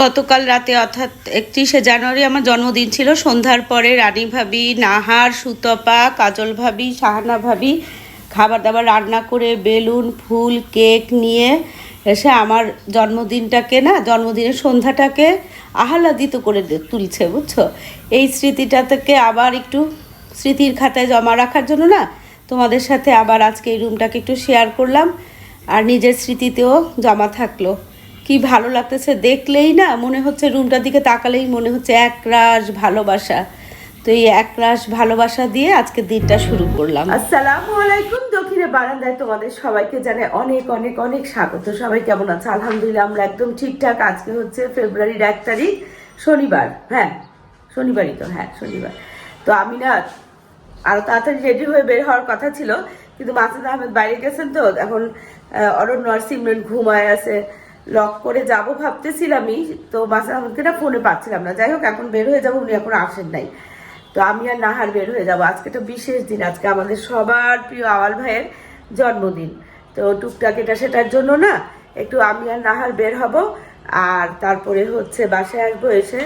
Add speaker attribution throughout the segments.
Speaker 1: গতকাল রাতে, অর্থাৎ একত্রিশে জানুয়ারি, আমার জন্মদিন ছিল। সন্ধ্যার পরে রানী ভাবি, নাহার, সুতপা, কাজল ভাবি সাহানা ভাবি খাবার দাবার রান্না করে বেলুন, ফুল, কেক নিয়ে এসে আমার জন্মদিনটাকে না, জন্মদিনের সন্ধ্যাটাকে আহ্লাদিত করে তুলছে, বুঝছ? এই স্মৃতিটা থেকে আবার একটু স্মৃতির খাতায় জমা রাখার জন্য না, তোমাদের সাথে আবার আজকে এই রুমটাকে একটু শেয়ার করলাম। আর নিজের স্মৃতিতেও জমা থাকল। কি ভালো লাগতেছে দেখলেই না মনে হচ্ছে রুমটার দিকে তাকালেই মনে হচ্ছে একরাশ ভালোবাসা। তো এই একরাশ ভালোবাসা দিয়ে আজকে দিনটা শুরু করলাম। আসসালামু আলাইকুম। দক্ষিণে বারান্দায় তোমাদের সবাইকে জানাই অনেক অনেক অনেক স্বাগত। সবাই কেমন আছে? আলহামদুলিল্লাহ, আমরা একদম ঠিকঠাক। আজকে হচ্ছে ফেব্রুয়ারির এক তারিখ, শনিবার। হ্যাঁ শনিবারই তো হ্যাঁ শনিবার। তো আমি না আরও তাড়াতাড়ি রেডি হয়ে বের হওয়ার কথা ছিল, কিন্তু মাসুদ আহমেদ বাইরে গেছেন তো, এখন অরণ্য আর সিমরেন ঘুমায় আছে। লক করে যাব ভাবতেছিলামই তো আহমেদকে না ফোনে পাচ্ছিলাম না। যাই হোক, এখন বের হয়ে যাব, উনি এখন আসেন নাই। তো আমি আর নাহার বের হয়ে যাব। আজকে তো বিশেষ দিন, আজকে আমাদের সবার প্রিয় আওয়াল ভাইয়ের জন্মদিন। তো টুকটাক এটা সেটার জন্য না, একটু আমি আর নাহার বের হব, আর তারপরে হচ্ছে বাসায় আসব এসে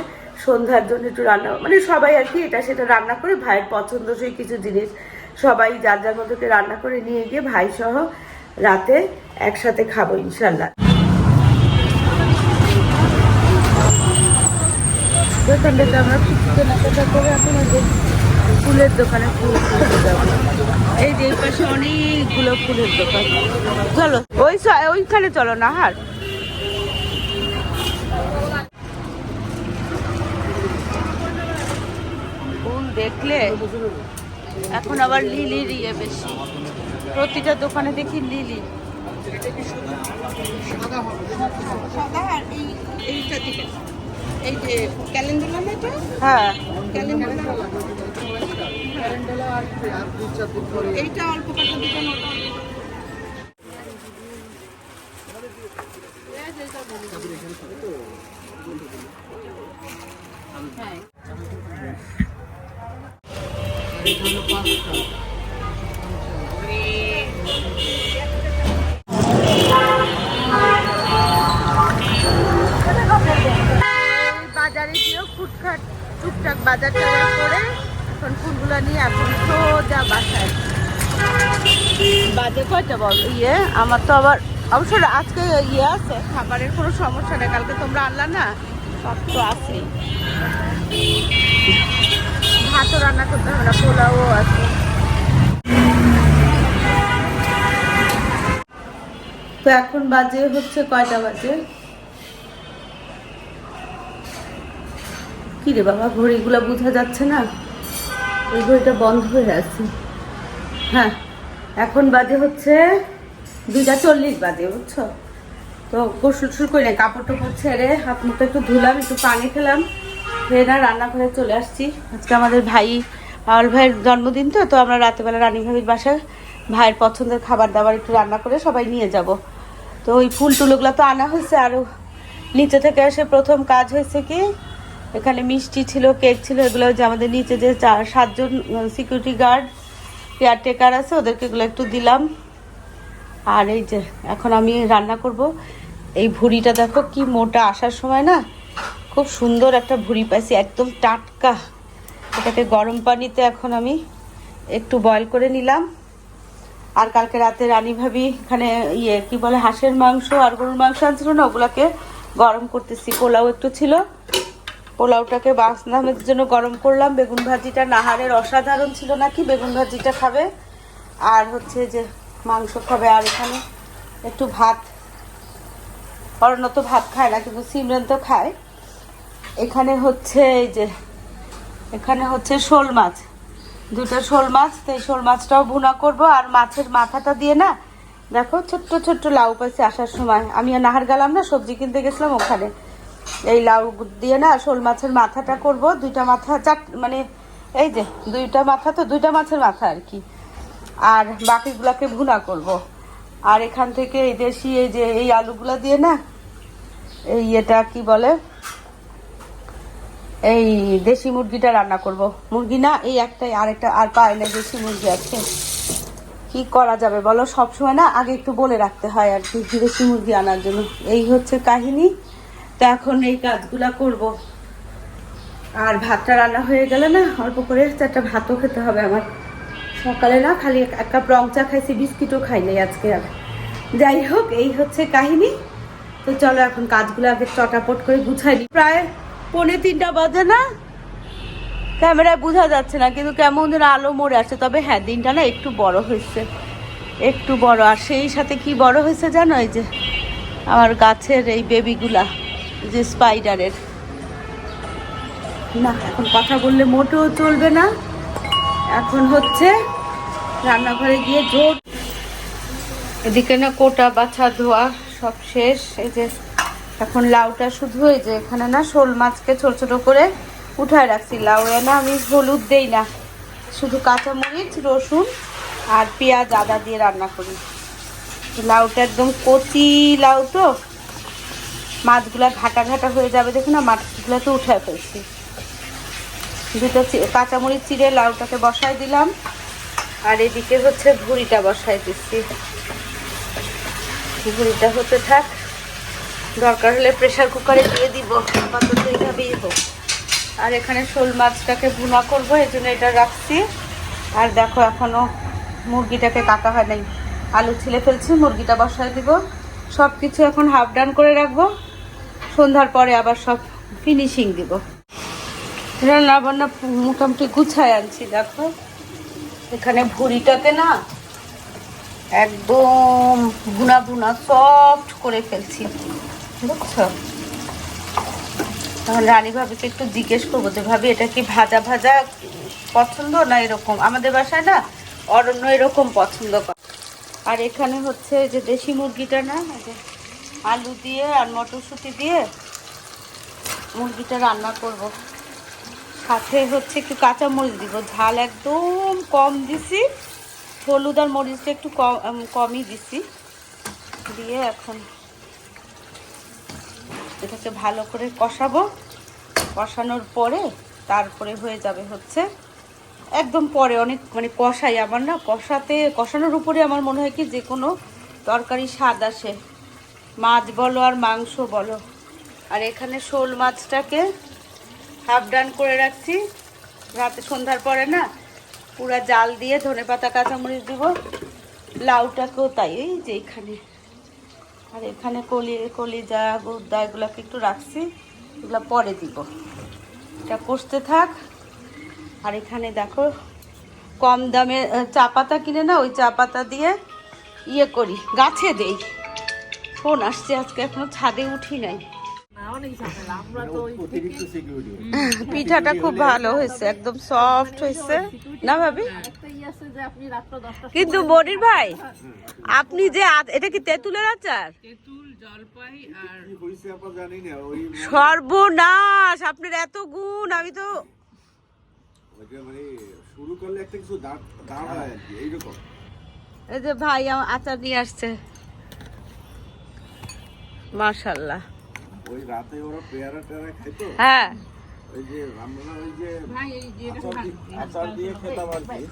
Speaker 1: সন্ধ্যার জন্য একটু রান্না মানে সবাই আর কি এটা সেটা রান্না করে, ভাইয়ের পছন্দসই কিছু জিনিস। সবাই যার যার মধ্যে রান্না করে নিয়ে গিয়ে ভাই সহ রাতে একসাথে খাব ইনশাল্লাহ দোকানটাতে আমরা কেনাকাটা করে এখন ওই ফুলের দোকানে ফুল কিনতে যাব। এই যে এই পাশে অনেকগুলো ফুলের দোকান। চলো ওই ওইখানে চলো না হার ফুল দেখলে এখন আবার লিলির ইয়ে বেশি। প্রতিটা দোকানে দেখি লিলি। সাদা এই এইটা দিকে। এই যে ক্যালেন্ডার না এটা? হ্যাঁ। ক্যালেন্ডার এইটা অল্প কাটা দিবেন ওটা হ্যাঁ। বাজার টাজার করে এখন ফুলগুলো নিয়ে এখন সোজা বাসায়। বাজে কয়টা বল? ইয়ে আমার তো আবার অবশ্য আজকে ইয়ে আছে, খাবারের কোনো সমস্যা নেই, কালকে তোমরা আনলা না? সব তো আছেই। ভাতও রান্না করতে হবে না পোলাও আছে। তো এখন বাজে হচ্ছে কয়টা বাজে? কি রে বাবা ঘড়িগুলো বোঝা যাচ্ছে না? ওই ঘড়িটা বন্ধ হয়ে আছে। হ্যাঁ এখন বাজে হচ্ছে দুইটা চল্লিশ বাজে, বুঝছ? তো গোসল শুরু করে কাপড় টাপড় ছেড়ে হাত মুখটা একটু ধুলাম, একটু পানি খেলাম, খেয়ে না রান্না করে চলে আসছি। আজকে আমাদের ভাই, পাওয়াল ভাইয়ের জন্মদিন তো তো আমরা রাতেবেলা রানী ভাবির বাসায় ভাইয়ের পছন্দের খাবার দাবার একটু রান্না করে সবাই নিয়ে যাব। তো ওই ফুল টুলগুলো তো আনা হয়েছে আরও নিচে থেকে এসে প্রথম কাজ হয়েছে কি এখানে মিষ্টি ছিল, কেক ছিল, এগুলো যে আমাদের নিচে যে চার, সাতজন সিকিউরিটি গার্ড কেয়ারটেকার আছে, ওদেরকে এগুলো একটু দিলাম। আর এই যে, এখন আমি রান্না করব। এই ভুড়িটা দেখো কি মোটা, আসার সময় না খুব সুন্দর একটা ভুড়ি পাইছি, একদম টাটকা। এটাকে গরম পানিতে এখন আমি একটু বয়ল করে নিলাম। আর কালকে রাতে রানী ভাবি এখানে ইয়ে কি বলে, হাঁসের মাংস আর গরুর মাংস আনছিল না, ওগুলাকে গরম করতেছি, পোলাও একটু ছিল। পোলাওটাকে বাসনামের জন্য গরম করলাম। বেগুন ভাজিটা নাহারের অসাধারণ ছিল নাকি? বেগুন ভাজিটা খাবে। আর হচ্ছে যে মাংস খাবে আর এখানে একটু ভাত। অরণ্য তো ভাত খায় না, কিন্তু সিমরান তো খায়। এখানে হচ্ছে এই যে, এখানে হচ্ছে শোল মাছ। দুটো শোল মাছ, তো এই শোল মাছটাও ভুনা করব। আর মাছের মাথাটা দিয়ে না, দেখো ছোট্ট ছোট্ট লাউ পাইছে আসার সময়। আমি আর নাহার গেলাম না, সবজি কিনতে গেছিলাম ওখানে। এই লাউ দিয়ে না শোল মাছের মাথাটা করব, দুইটা মাথা চার মানে এই যে দুইটা মাথা তো দুইটা মাছের মাথা আর কি। আর বাকিগুলাকে ভুনা করব। আর এখান থেকে এই দেশি, এই যে এই আলুগুলা দিয়ে না, এই এটা কি বলে? এই দেশি মুরগিটা রান্না করব। মুরগি না, এই একটাই, আরেকটা, আর পায় না দেশি মুরগি আছে। কি করা যাবে বলো? সবসময় না আগে একটু বলে রাখতে হয় আর কি, দেশি মুরগি আনার জন্য। এই হচ্ছে কাহিনী। তো এখন এই কাজগুলা করব। আর ভাতটা রান্না হয়ে গেলে না, অল্প করে চারটা ভাতও খেতে হবে আমার। সকালে না খালি এক- কাপ রং চা খাইছি, বিস্কিটও খাই খাইনি আজকে আর। যাই হোক, এই হচ্ছে কাহিনী। তো চলো এখন কাজগুলো আগে চটাপট করে গুছাই নিই প্রায় পৌনে তিনটা বাজে না? ক্যামেরায় বোঝা যাচ্ছে না, কিন্তু কেমন যেন আলো মরে আসছে। তবে হ্যাঁ দিনটা না একটু বড় হয়েছে। একটু বড়, আর সেই সাথে কি বড় হয়েছে জানো এই যে? আমার গাছের এই বেবিগুলা যে স্পাইডারের না, এখন কথা বললে মোটেও চলবে না। এখন হচ্ছে রান্নাঘরে গিয়ে জোর। এদিকে না কোটা বাছা ধোয়া সব শেষ। এই যে এখন লাউটা শুধু এই যে এখানে না শোল মাছকে ছোট ছোট করে উঠায় রাখছি। লাউ না আমি হলুদ দেই না। শুধু কাঁচামরিচ, রসুন আর পেঁয়াজ আদা দিয়ে রান্না করি। লাউটা একদম কচি লাউ তো। মাছগুলা ঘাটা ঘাটা হয়ে যাবে, দেখুন না, মাছগুলো তো উঠে ফেলছি। দুটো কাঁচামরিচ চিড়ে লাউটাকে বসাই দিলাম, আর এদিকে হচ্ছে ভুড়িটা বসাই দিচ্ছি। ভুড়িটা হতে থাক, দরকার হলে প্রেশার কুকারে দিয়ে দিব, আপাতত এইভাবেই হোক। আর এখানে শোল মাছটাকে ভুনা করব, এই জন্য এটা রাখছি। আর দেখো এখনও মুরগিটাকে কাটা হয় নাই। আলু ছিলে ফেলছি, মুরগিটা বসায় দিব। সব কিছু এখন হাফ ডান করে রাখব। সন্ধ্যার পরে আবার সব ফিনিশিং দিব। রান্না বান্না মোটামুটি গুছায় আনছি, দেখো। এখানে ভুড়িটাকে না একদম বুনা বুনা সফট করে ফেলছি, বুঝছ? তখন রানী ভাবিকে একটু জিজ্ঞেস করব যে, ভাবি, এটা কি ভাজা ভাজা পছন্দ না এরকম? আমাদের বাসায় না অরণ্য এরকম পছন্দ করে। আর এখানে হচ্ছে যে দেশি মুরগিটা না আলু দিয়ে আর মটরশুঁটি দিয়ে মুরগিটা রান্না করব। সাথে হচ্ছে একটু কাঁচা মরিচ দিব। ঝাল একদম কম দিছি। হলুদ আর মরিচটা একটু কম কমই দিছি। দিয়ে এখন এটাকে ভালো করে কষাবো। কষানোর পরে তারপরে হয়ে যাবে হচ্ছে একদম পরে। অনেক মানে কষাই আমার না। কষাতে, কষানোর উপরে আমার মনে হয় কি যে কোনো তরকারি স্বাদ আসে। মাছ বলো আর মাংস বলো। আর এখানে শোল মাছটাকে হাফ ডান করে রাখছি। রাতে সন্ধ্যার পরে না পুরা জাল দিয়ে ধনে পাতা, কাঁচামরিচ দিব। লাউটাকেও তাই, এই যে এখানে। আর এখানে কলি, কলিজা গুদ্দা এগুলোকে একটু রাখছি। এগুলো পরে দিব। এটা কষতে থাক। আর এখানে দেখো, কম দামে চা পাতা কিনে না, ওই চা পাতা দিয়ে ইয়ে করি, গাছে দেই। ফোন আসছে আজকে এখনও ছাদে উঠি নাই। পিঠাটা খুব ভালো হয়েছে একদম সফট হয়েছে। না ভাবি? কিন্তু মনির ভাই আপনি যে আ- এটা কি তেঁতুলের আচার? সর্বনাশ আপনার এত গুণ আমি তো
Speaker 2: মানে শুরু করলে একটা কিছু দাঁড় দাঁড় আর কি এইরকম।
Speaker 1: এই যে ভাই আমার আচার নিয়ে আসছে। মাশাল্লাহ
Speaker 2: ওই রাতে ওরা পেয়ারা টেয়ারা খেতো?
Speaker 1: হ্যাঁ।
Speaker 2: ওই যে আমরা ওই যে আচার দিয়ে খেতাম আর কি।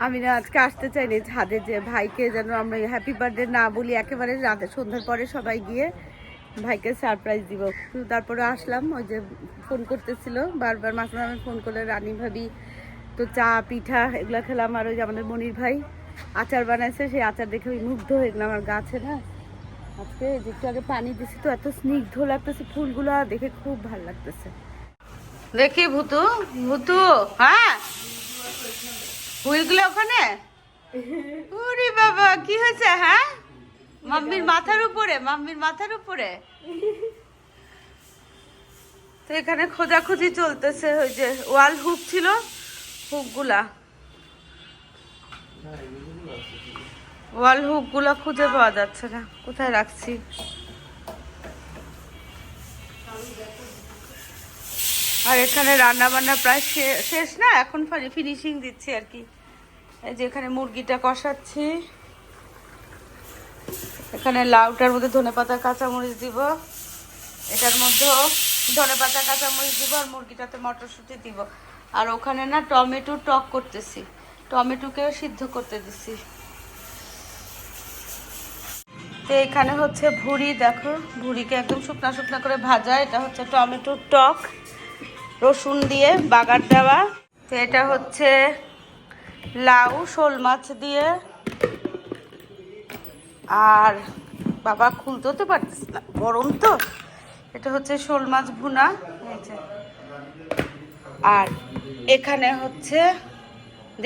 Speaker 1: আমি না আজকে আসতে চাইনি ছাদে যে ভাইকে যেন আমরা হ্যাপি বার্থডে না বলি একেবারে রাতে সন্ধ্যার পরে সবাই গিয়ে ভাইকে সারপ্রাইজ দিব। তারপরে আসলাম ওই যে ফোন করতেছিল বারবার মাঝে মাঝে ফোন করলে রানী ভাবি তো চা পিঠা এগুলো খেলাম। আর ওই যে আমাদের মনির ভাই আচার বানাইছে সেই আচার দেখে ওই মুগ্ধ হয়ে গেলাম। আমার গাছে না আজকে একটু আগে পানি দিছি তো এত স্নিগ্ধ লাগতেছে ফুলগুলো দেখে খুব ভালো লাগতেছে। দেখি ভুতু ভুতু হ্যাঁ? হুইলগুলো ওখানে? ওরে বাবা কি হয়েছে হ্যাঁ? মাম্মির মাথার উপরে, মাম্মির মাথার উপরে। তো এখানে খোঁজাখুঁজি চলতেছে, ওই যে ওয়াল হুক ছিল, হুকগুলা। ওয়াল হুকগুলা খুঁজে পাওয়া যাচ্ছে না, কোথায় রাখছি? আর এখানে রান্না বান্না প্রায় শেষ না, এখন ফিনিশিং দিচ্ছি আর কি। এই যে এখানে মুরগিটা কষাচ্ছি। এখানে লাউটার মধ্যে ধনে পাতা, কাঁচামরিচ দিব। এটার মধ্যেও ধনে পাতা, কাঁচামরিচ দিব আর মুরগিটাতে মটরশুঁটি দিব। আর ওখানে না টমেটো টক করতেছি। টমেটোকেও সিদ্ধ করতে দিছি। তো এখানে হচ্ছে ভুড়ি, দেখো। ভুড়িকে একদম শুকনা শুকনা করে ভাজা। এটা হচ্ছে টমেটোর টক। রসুন দিয়ে বাগার দেওয়া। তো এটা হচ্ছে লাউ, শোল মাছ দিয়ে। আর বাবা খুলতেও তো পারতেছে না। গরম তো? এটা হচ্ছে শোল মাছ ভুনা আর এখানে হচ্ছে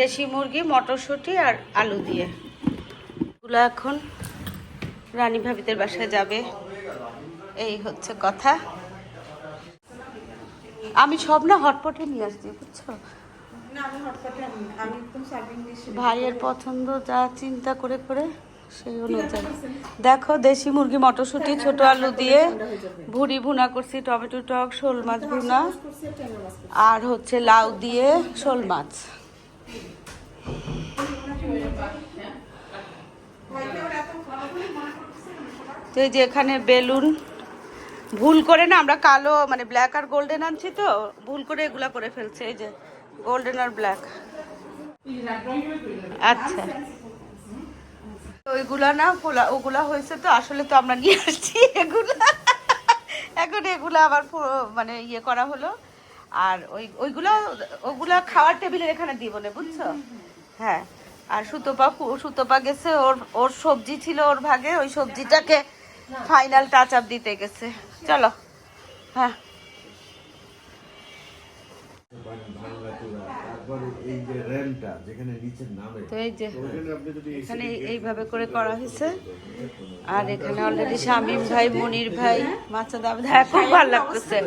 Speaker 1: দেশি মুরগি মটরশুঁটি আর আলু দিয়ে। এগুলো এখন রানী ভাবিদের বাসায় যাবে। এই হচ্ছে কথা। আমি সব না হটপটে নিয়ে আসছি বুঝছ? ভাইয়ের পছন্দ যা চিন্তা করে করে। সেই অনুযায়ী দেখো, দেশি মুরগি, মটরশুঁটি, ছোট আলু দিয়ে ভুড়ি ভুনা করছি, টমেটো টক, শোল মাছ ভুনা। আর হচ্ছে লাউ দিয়ে শোল মাছ। তো এই যে এখানে বেলুন। ভুল করে না, আমরা কালো মানে ব্ল্যাক আর গোল্ডেন আনছি তো, ভুল করে এগুলা করে ফেলছে, এই যে গোল্ডেন আর ব্ল্যাক আচ্ছা। ওইগুলা না, ওগুলা ওগুলা হয়েছে তো, আসলে তো আমরা নিয়ে আসছি এগুলা। এখন এগুলা আবার মানে ইয়ে করা হলো। আর ওই, ওইগুলা, ওগুলা খাওয়ার টেবিলের এখানে দিব না, বুঝছ? হ্যাঁ। আর সুতপা সুতপা গেছে, ওর ওর সবজি ছিল ওর ভাগে, ওই সবজিটাকে ফাইনাল টাচ আপ দিতে গেছে। চলো। হ্যাঁ
Speaker 2: তারপরে এই যেখানে নিচে নামে।
Speaker 1: তো এই যে
Speaker 2: ওখানে আপনি যদি
Speaker 1: এখানে এইভাবে করে করা হয়েছে। আর এখানে অলরেডি শামীম ভাই মনির ভাই মাছাদা হ্যাঁ খুব ভালো লাগতেছে।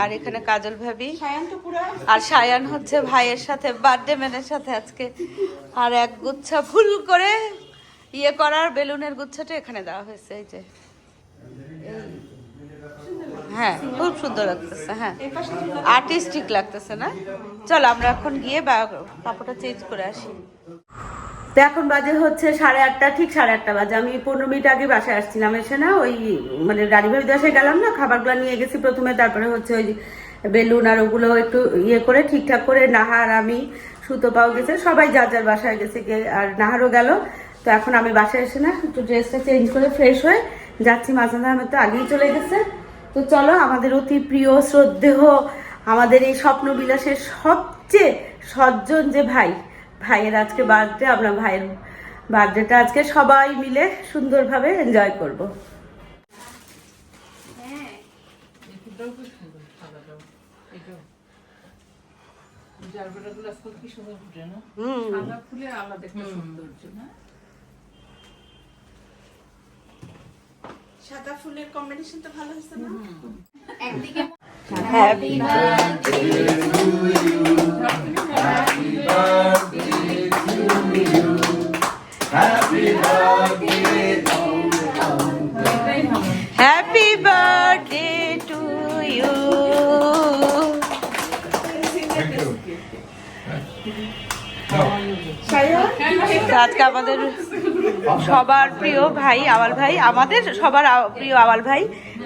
Speaker 1: আর এখানে কাজল ভাবি। আর সায়ান হচ্ছে ভাইয়ের সাথে বার্থডে ম্যানের সাথে আজকে। আর এক গুচ্ছা ফুল করে ইয়ে করার বেলুনের গুচ্ছাটা এখানে দেওয়া হয়েছে এই যে। এই। হ্যাঁ খুব সুন্দর লাগতেছে হ্যাঁ। আর্টিস্টিক লাগতেছে না? চলো আমরা এখন গিয়ে চেঞ্জ করে আসি। তো এখন বাজে হচ্ছে সাড়ে আটটা, ঠিক সাড়ে আটটা বাজে। আমি পনেরো মিনিট আগে বাসায় আসছিলাম এসে না, ওই মানে রানী ভাবি বাসায় গেলাম না, খাবারগুলো নিয়ে গেছি প্রথমে, তারপরে হচ্ছে ওই বেলুন আর ওগুলো একটু ইয়ে করে, ঠিকঠাক করে নাহার আমি সুতো পাও গেছে। সবাই যার যার বাসায় গেছে আর নাহারও গেল। তো এখন আমি বাসায় এসে না একটু ড্রেসটা চেঞ্জ করে ফ্রেশ হয়ে যাচ্ছি। মাঝে আহমেদ তো আগেই চলে গেছে। তো চলো আমাদের অতি প্রিয় শ্রদ্ধেহ আমাদের এই স্বপ্ন বিলাসের সবচেয়ে সজ্জন যে ভাই ভাইয়ের আজকে বার্থডে আমরা ভাইয়ের বার্থডেটা আজকে সবাই মিলে সুন্দরভাবে এনজয় করব। হুম।
Speaker 3: ফুলে আলাদা একটা সৌন্দর্য না?
Speaker 4: সাদা ফুলের কম্বিনেশন তো ভালো হয়েছে না?
Speaker 1: Happy happy birthday to you আজকে আমাদের সবার প্রিয় ভাই আওয়াল ভাই আমাদের সবার প্রিয় আওয়াল ভাই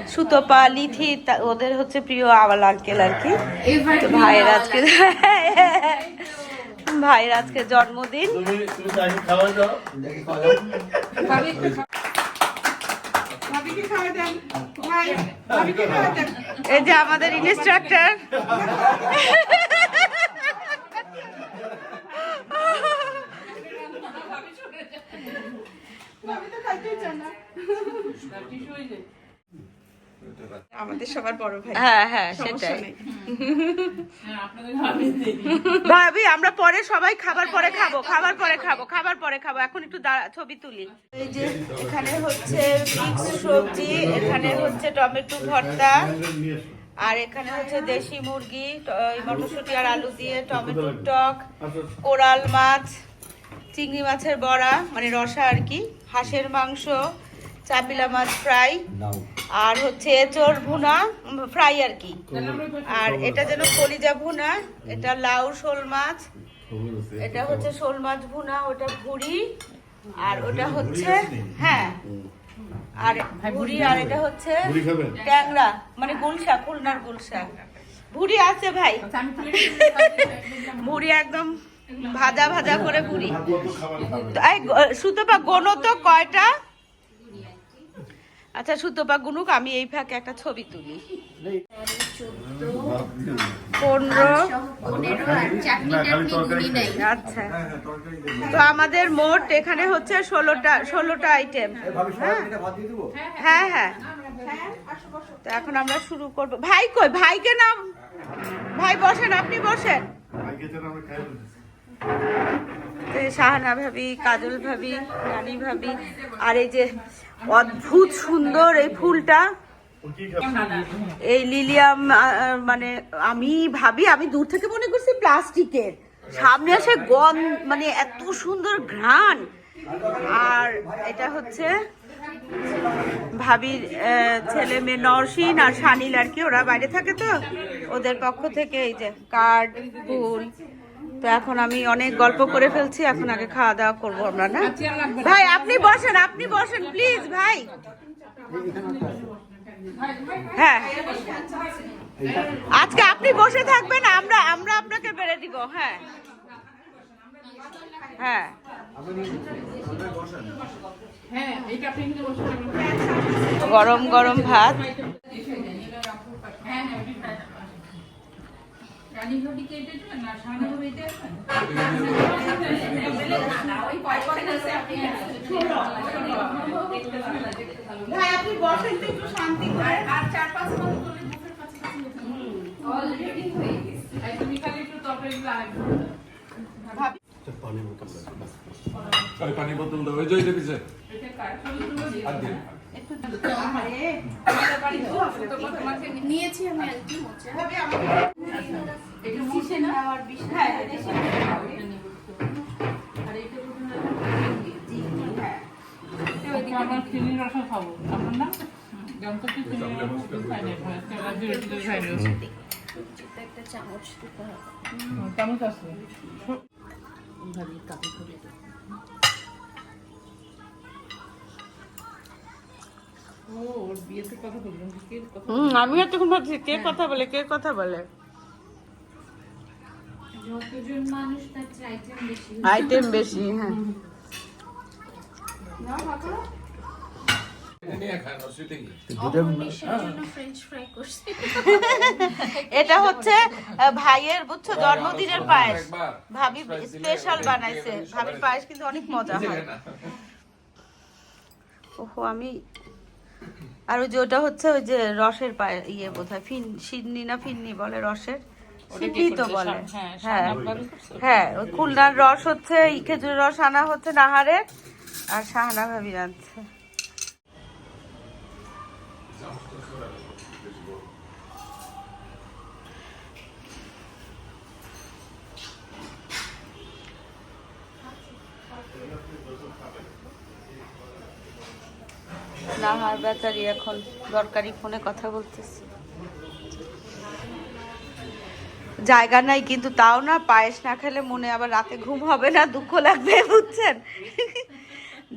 Speaker 1: সুতপা লিথি ওদের হচ্ছে প্রিয় আওয়াল আঙ্কেল আর কি। তো ভাইয়ের আজকে ভাইয়ের আজকে জন্মদিন। এই যে আমাদের ইনস্ট্রাক্টর
Speaker 4: ভাবি তো খাইতেই চান না আমাদের সবার বড় ভাই।
Speaker 1: হ্যাঁ হ্যাঁ সেটাই।
Speaker 3: ভাবি
Speaker 1: আমরা পরে সবাই খাবার পরে খাব খাবার পরে খাব খাবার পরে খাব। এখন একটু ছবি তুলি। এই যে এখানে হচ্ছে মিক্স সবজি এখানে হচ্ছে টমেটো ভর্তা আর এখানে হচ্ছে দেশি মুরগি মটরশুঁটি আর আলু দিয়ে টমেটোর টক কোরাল মাছ চিংড়ি মাছের বড়া মানে রসা আর কি। হাঁসের মাংস চাপিলা মাছ ফ্রাই আর হচ্ছে এঁচোড় ভুনা ফ্রাই আর কি। আর এটা যেন কলিজা ভুনা এটা লাউ শোল মাছ এটা হচ্ছে শোল মাছ ভুনা ওটা ভুড়ি আর ওটা হচ্ছে হ্যাঁ। আর ভুড়ি আর এটা হচ্ছে ট্যাংরা মানে গুলশা খুলনার গুলশা ভুড়ি আছে ভাই।
Speaker 3: আচ্ছা,
Speaker 1: ভুড়ি একদম ভাজা ভাজা করে গ- সুতপা গোনো তো কয়টা? আচ্ছা সুতপা গুনুক আমি এই ফাঁকে একটা ছবি তুলি। পনেরো। আচ্ছা। তো আমাদের মোট এখানে হচ্ছে ষোলোটা ষোলোটা আইটেম হ্যাঁ। হ্যাঁ তো এখন আমরা শুরু করব। ভাই কই? ভাইকে নাম ভাই বসেন আপনি বসেন। শাহানা ভাবি, কাজল ভাবি রানী ভাবি, আর এই যে অদ্ভুত সুন্দর এই ফুলটা, এই লিলিয়াম মানে আমি ভাবি, আমি দূর থেকে মনে করছি প্লাস্টিকের। সামনে আসে গন মানে এত সুন্দর ঘ্রাণ। আর এটা হচ্ছে ভাবির ছেলে মেয়ে নরসিন আর সানিল আর কি, ওরা বাইরে থাকে তো? ওদের পক্ষ থেকে এই যে কার্ড, ফুল। তো এখন আমি অনেক গল্প করে ফেলছি, এখন আগে খাওয়া দাওয়া করব আমরা, না? ভাই, আপনি বসেন আপনি বসেন, প্লিজ, ভাই। হ্যাঁ। আজকে আপনি বসে থাকবেন, আমরা আমরা আপনাকে বেড়ে দিব হ্যাঁ। হ্যাঁ। গরম গরম ভাত। ভাই আপনি বসেন তো একটু শান্তি করে।
Speaker 3: আর চার পাঁচ মাস করলে বুকের কাছে অলরেডি হয়ে গেছে। আর তুমি খালি একটু তরকারিগুলো আরেকটু
Speaker 2: পানি বোতল দাও যে পিছে
Speaker 3: এটা কার? দিয়ে
Speaker 2: আর দিন।
Speaker 5: নিয়েছি আমি একটু মোচা
Speaker 3: এটা মুছে না
Speaker 1: আমার হ্যাঁ
Speaker 3: আর এটা বোধহয় আমার চিনি রসা খাব আপনার না জানতো কি রসা
Speaker 5: একটা চামচ
Speaker 3: চামচ আছে। ভাবি কাপড় খুলে
Speaker 1: হুম আমি এতক্ষণ ভাবছি কে কথা বলে কে কথা বলে?
Speaker 5: যতজন মানুষ তার আইটেম বেশি।
Speaker 1: হ্যাঁ।
Speaker 5: অমনিশের জন্য ফ্রেঞ্চ ফ্রাই করছি।
Speaker 1: এটা হচ্ছে ভাইয়ের বুঝছ জন্মদিনের পায়েস। ভাবি স্পেশাল বানাইছে। ভাবির পায়েস কিন্তু অনেক মজা হয়। ওহো আমি আর ওই যে ওটা হচ্ছে ওই যে রসের পায়ে ইয়ে বোধহয় ফিন সিডনি না ফিন্নি বলে রসের? সিডনি তো বলে।
Speaker 3: হ্যাঁ,
Speaker 1: হ্যাঁ। হ্যাঁ ওই খুলনার রস হচ্ছে খেজুর রস আনা হচ্ছে নাহারের আর শাহানা ভাবি রাঁধছে নাহার বেচারি এখন দরকারি ফোনে কথা বলতেছি। জায়গা নাই, কিন্তু তাও না পায়েস না খেলে মনে আবার রাতে ঘুম হবে না, দুঃখ লাগবে, বুঝছেন?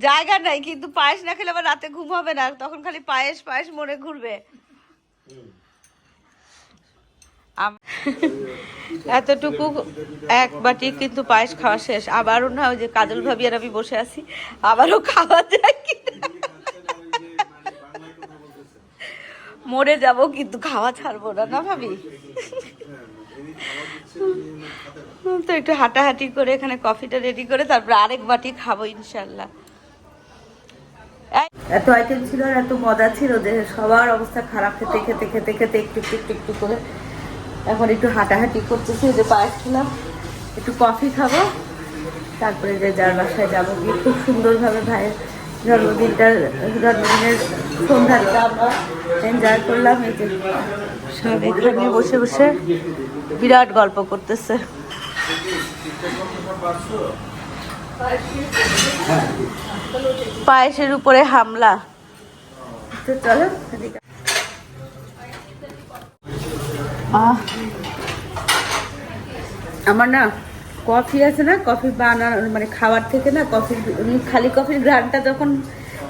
Speaker 1: জায়গা নাই, কিন্তু পায়েস না খেলে আবার রাতে ঘুম হবে না, তখন খালি পায়েস পায়েস মনে ঘুরবে। এতটুকু এক বাটি কিন্তু পায়েস খাওয়া শেষ, আবারও না ওই যে কাজল ভাবি আর আমি বসে আছি, আবারও খাওয়া যায় কিনা? মরে যাব, কিন্তু খাওয়া ছাড়বো না না ভাবি? তো একটু হাঁটাহাঁটি করে এখানে কফিটা রেডি করে তারপর আরেক বাটি খাব ইনশাল্লাহ এত আইটেম ছিল আর এত মজা ছিল যে সবার অবস্থা খারাপ, খেতে খেতে খেতে খেতে একটু একটু একটু একটু করে এখন একটু হাঁটাহাঁটি করতেছি যে পায়েস খেলাম একটু কফি খাব, তারপরে যে যার বাসায় যাব, গিয়ে খুব সুন্দরভাবে ভাইয়ের জন্মদিনটার জন্মদিনের সন্ধ্যাটা আমরা এনজয় করলাম সব এখানে বসে বসে বিরাট গল্প করতেছে। পায়েসের উপরে হামলা। তো চলো আমার না কফি আছে না, কফি বানানো মানে খাওয়ার থেকে না কফির খালি কফির গ্রানটা যখন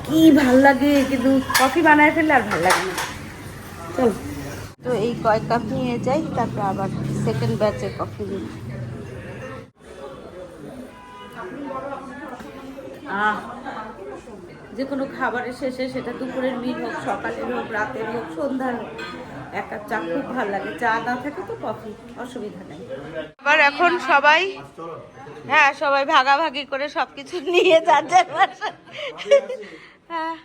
Speaker 1: কি ভালো লাগে, কিন্তু কফি বানায় ফেললে আর ভালো লাগে না। চল। তো এই কয়েক কাপ নিয়ে যাই, তারপর আবার সেকেন্ড ব্যাচে কফি নিই। যে কোনো খাবারের শেষে সেটা দুপুরের মিল হোক, সকালের হোক, রাতের হোক, সন্ধ্যার হোক। এক কাপ চা খুব ভালো লাগে। চা না থাকে তো কফি অসুবিধা নেই। আবার এখন সবাই হ্যাঁ সবাই ভাগাভাগি করে সবকিছু নিয়ে যার হ্যাঁ।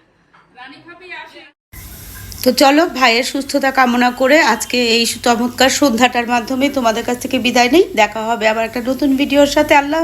Speaker 1: তো চলো ভাইয়ের সুস্থতা কামনা করে আজকে এই চমৎকার সন্ধ্যাটার মাধ্যমে তোমাদের কাছ থেকে বিদায় নেই। দেখা হবে আবার একটা নতুন ভিডিওর সাথে। আল্লাহ